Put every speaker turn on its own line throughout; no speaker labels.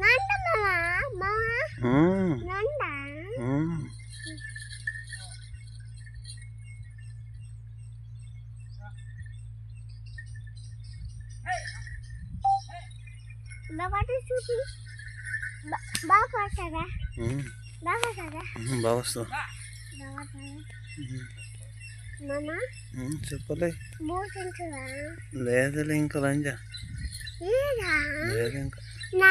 ನಂದ ಮಾಮ
ಮಾಮ ನಂದ
ಹ್ಮ್
మామ
ఉమ్, చెప్పలే. లేదులే ఇంకా లంజా.
లేదా?
ఇంకా.
నా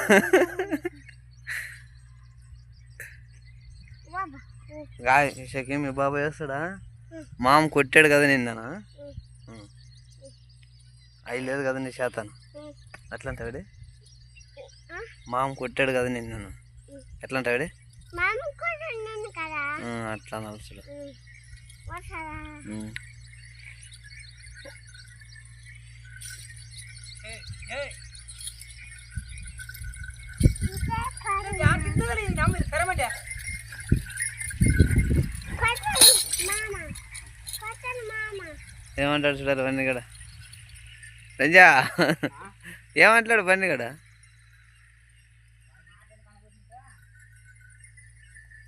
షకీం మీ బాబాయ్ వేస్తాడా? మామ కొట్టాడు కదా నిన్న అయి లేదు కదా నీ శాతాను.
ఉమ్.
మామ కొట్టాడు కదా నిన్ను
ఉమ్.
అట్లా నడుచుడు
Hey, hey.
ఏమంటాడు చూడాలి బండి కూడా రంజా ఏమంటాడు బండి కూడా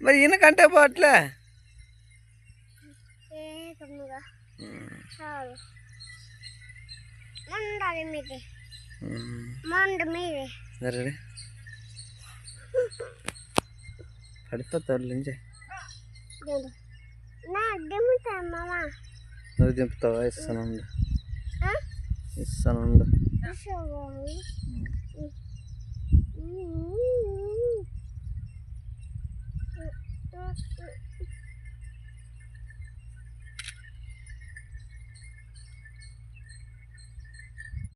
మరి ఈయనకంటే పోవట్లే
ఏ కమ్ముగా చాలు మండాలి మీది మండ మీది
సరే పడిపోతాడు లింజే
దేడు. నా దిమ్ముతా మామ
నువ్వు దింపుతావా ఇస్తానుండు
ఆ?
ఇస్తానుండు
ఇష్టం.